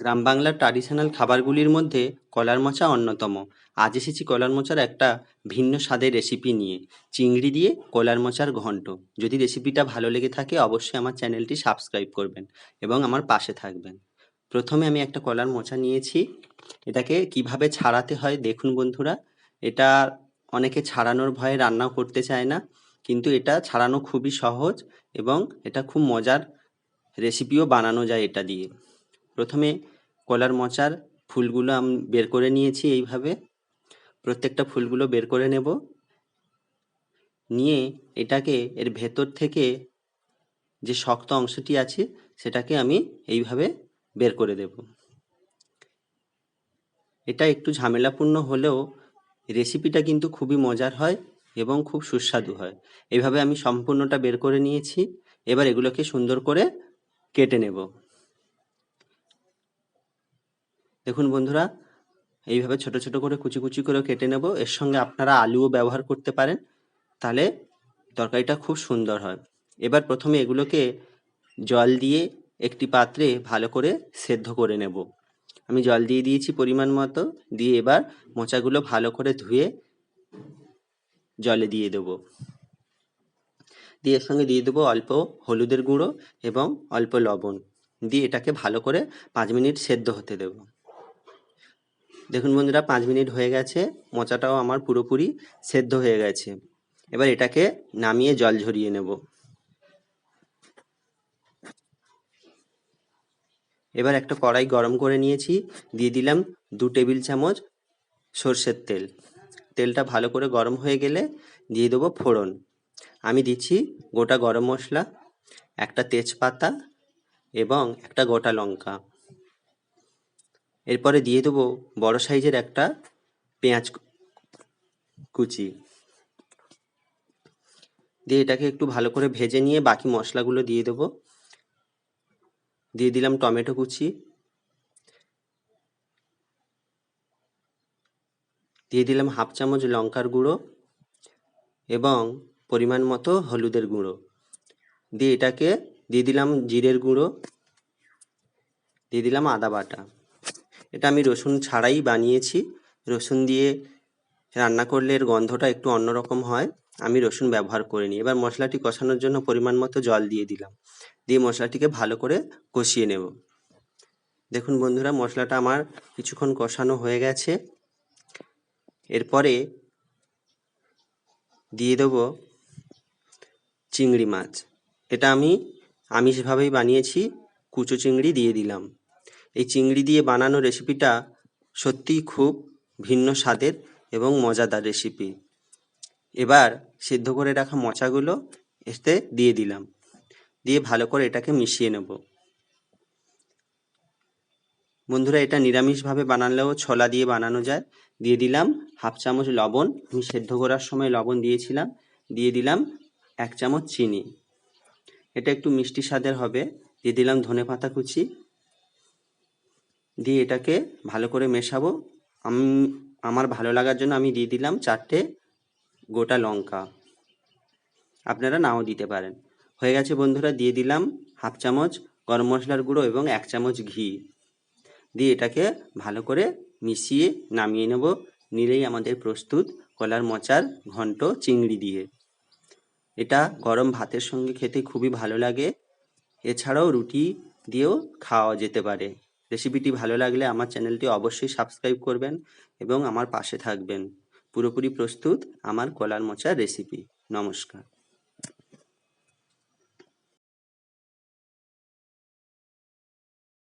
গ্রাম বাংলার ট্রাডিশনাল খাবারগুলির মধ্যে কলার মোচা অন্যতম। আজ এসেছি কলার মোচার একটা ভিন্ন স্বাদের রেসিপি নিয়ে। চিংড়ি দিয়ে কলার মোচার ঘন্ট। যদি রেসিপিটা ভালো লেগে থাকে, অবশ্যই আমার চ্যানেলটি সাবস্ক্রাইব করবেন এবং আমার পাশে থাকবেন। প্রথমে আমি একটা কলার মোচা নিয়েছি। এটাকে কীভাবে ছাড়াতে হয় দেখুন বন্ধুরা, এটা অনেকে ছাড়ানোর ভয়ে রান্নাও করতে চায় না, কিন্তু এটা ছাড়ানো খুবই সহজ এবং এটা খুব মজার রেসিপিও বানানো যায় এটা দিয়ে। প্রথমে কলার মোচার ফুলগুলো আমি বের করে নিয়েছি এইভাবে। প্রত্যেকটা ফুলগুলো বের করে নেব। নিয়ে এটাকে এর ভেতর থেকে যে শক্ত অংশটি আছে, সেটাকে আমি এইভাবে বের করে দেব। এটা একটু ঝামেলাপূর্ণ হলেও রেসিপিটা কিন্তু খুবই মজার হয় এবং খুব সুস্বাদু হয়। এইভাবে আমি সম্পূর্ণটা বের করে নিয়েছি। এবার এগুলোকে সুন্দর করে কেটে নেব। দেখুন বন্ধুরা, এইভাবে ছোট ছোট করে কুচি কুচি করে কেটে নেব। এর সঙ্গে আপনারা আলুও ব্যবহার করতে পারেন, তাহলে তরকারিটা খুব সুন্দর হয়। এবার প্রথমে এগুলোকে জল দিয়ে একটি পাত্রে ভালো করে সেদ্ধ করে নেব। আমি জল দিয়ে দিয়েছি পরিমাণ মতো, দিয়ে এবার মোচাগুলো ভালো করে ধুয়ে জলে দিয়ে দেবো। দিয়ে এর সঙ্গে দিয়ে দেবো অল্প হলুদের গুঁড়ো এবং অল্প লবণ। দিয়ে এটাকে ভালো করে পাঁচ মিনিট সেদ্ধ হতে দেব। দেখুন বন্ধুরা, পাঁচ মিনিট হয়ে গেছে, মোচাটাও আমার পুরোপুরি সেদ্ধ হয়ে গেছে। এবার এটাকে নামিয়ে জল ঝরিয়ে নেব। এবার একটা কড়াই গরম করে নিয়েছি, দিয়ে দিলাম দু টেবিল চামচ সর্ষের তেল। তেলটা ভালো করে গরম হয়ে গেলে দিয়ে দেবো ফোড়ন। আমি দিচ্ছি গোটা গরম মশলা, একটা তেজপাতা এবং একটা গোটা লঙ্কা। এরপরে দিয়ে দেবো বড় সাইজের একটা পেঁয়াজ কুচি। দিয়ে এটাকে একটু ভালো করে ভেজে নিয়ে বাকি মশলাগুলো দিয়ে দেবো। দিয়ে দিলাম টমেটো কুচি। দিয়ে দিলাম হাফ চামচ লঙ্কার গুঁড়ো এবং পরিমাণ মতো হলুদের গুঁড়ো। দিয়ে এটাকে দিয়ে দিলাম জিরের গুঁড়ো। দিয়ে দিলাম আদা বাটা। এটা আমি রসুন ছাড়াই বানিয়েছি। রসুন দিয়ে রান্না করলে এর গন্ধটা একটু অন্যরকম হয়। আমি রসুন ব্যবহার করিনি। এবার মশলাটি কষানোর জন্য পরিমাণ মতো জল দিয়ে দিলাম। দিয়ে মশলাটিকে ভালো করে কষিয়ে নেব। দেখুন বন্ধুরা, মশলাটা আমার কিছুক্ষণ কষানো হয়ে গেছে। এরপরে দিয়ে দেবো চিংড়ি মাছ। এটা আমি আমিষভাবেই বানিয়েছি, কুচো চিংড়ি দিয়ে দিলাম। এই চিংড়ি দিয়ে বানানো রেসিপিটা সত্যিই খুব ভিন্ন স্বাদের এবং মজাদার রেসিপি। এবার সিদ্ধ করে রাখা মচাগুলো এতে দিয়ে দিলাম। দিয়ে ভালো করে এটাকে মিশিয়ে নেব। বন্ধুরা, এটা নিরামিষভাবে বানালেও ছোলা দিয়ে বানানো যায়। দিয়ে দিলাম হাফ চামচ লবণ। আমি সেদ্ধ করার সময় লবণ দিয়েছিলাম। দিয়ে দিলাম এক চামচ চিনি। এটা একটু মিষ্টি স্বাদের হবে। দিয়ে দিলাম ধনে পাতা কুচি। দিয়ে এটাকে ভালো করে মেশাবো। আমি, আমার ভালো লাগার জন্য আমি দিয়ে দিলাম চারটে গোটা লঙ্কা। আপনারা নাও দিতে পারেন। হয়ে গেছে বন্ধুরা, দিয়ে দিলাম হাফ চামচ গরম মশলার গুঁড়ো এবং এক চামচ ঘি। দিয়ে এটাকে ভালো করে মিশিয়ে নামিয়ে নেব। নিলেই আমাদের প্রস্তুত কলার মোচার ঘন্ট চিংড়ি দিয়ে। এটা গরম ভাতের সঙ্গে খেতে খুবই ভালো লাগে। এছাড়াও রুটি দিয়েও খাওয়া যেতে পারে। রেসিপিটি ভালো লাগলে আমার চ্যানেলটি অবশ্যই সাবস্ক্রাইব করবেন এবং আমার পাশে থাকবেন। পুরোপুরি প্রস্তুত আমার কলার মোচার রেসিপি নমস্কার।